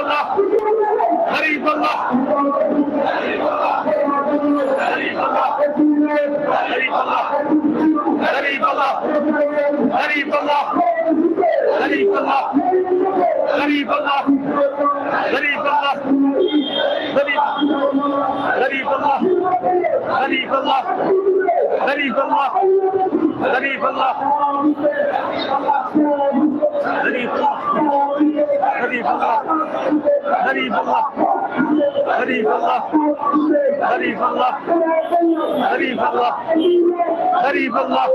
الله حريص الله حريص الله حريص الله حريص الله حريص الله حريص الله حريص الله غريب الله غريب الله غريب غريب الله غريب الله غريب الله غريب الله غريب الله غريب الله غريب الله غريب الله غريب الله غريب الله غريب الله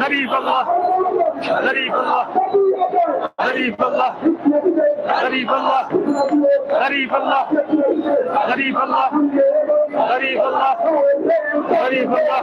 غريب الله غريب الله غريب الله غريب الله غريب الله غريب الله غريب الله غريب الله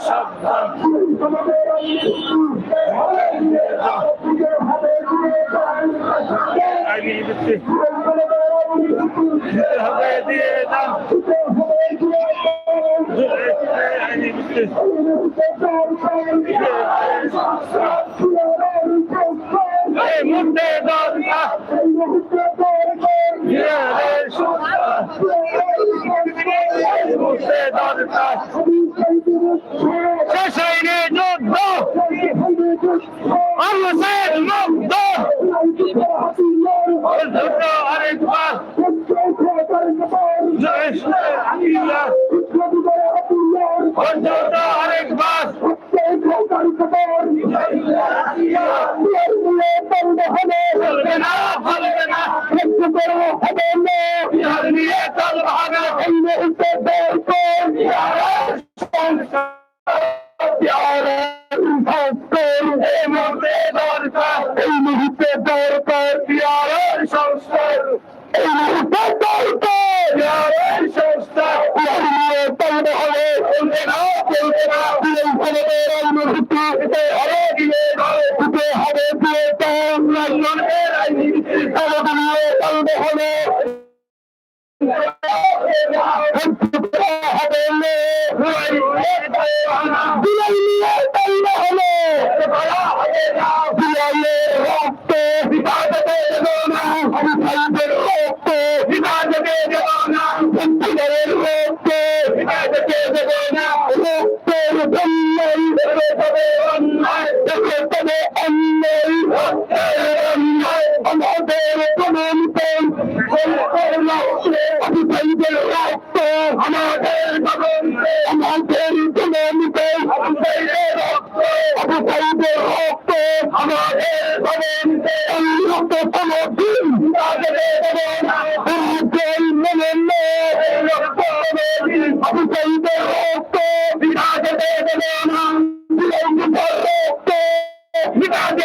সাবধান। হবে দিয়ে দাম মুদ্দে দরকার। থাকবে দরকার হুসাইনে যুদ্ধ আর হুসাইন মুক্ত যুদ্ধ আরেকবার যুদ্ধ আরেকবার হবে না হবে না হবে না এই মুহূর্তে দরকার বিহারের সংস্কার এই মুহূর্তে দরকার বিহারের সংস্কার। চলবে হবে চলবে না চলবে না এই ক্ষমতার অনুভূতি হতে হবে দিয়ে হতে হবে দিয়ে চলবে রাজনীতি চলবে হবে বিলাই নিয়ে তৈরি হলো বিলাইয়ের রক্ত বিবাদকে দেবো না অনুসারীদের রক্ত বিবাদকে দেবো না সত্যিকারের রক্ত বিবাদকে দেবো না রক্তের জন্যই দেবে তবে অন্যায় দেবে তবে অন্যায় রক্তের অন্যায় আমাদের প্রমাণিত রক্ত আমাদের তদন্তে আমাদের আমাদের তদন্তে অন্যতম দিন অপচারিত রক্ত বিরাজ রক্ত বিরাজ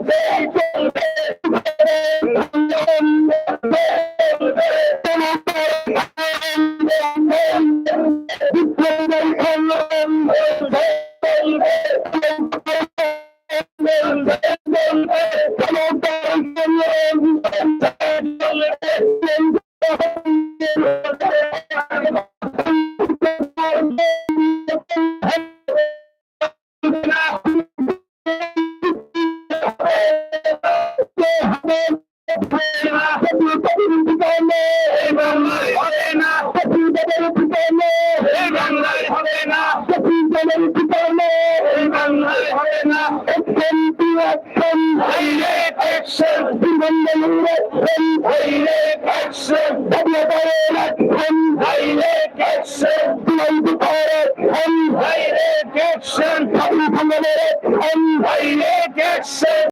Thank you. Amen. দেব না এই বাংলায় হবে না হবে না এই বাংলায় হবে না! Direct action!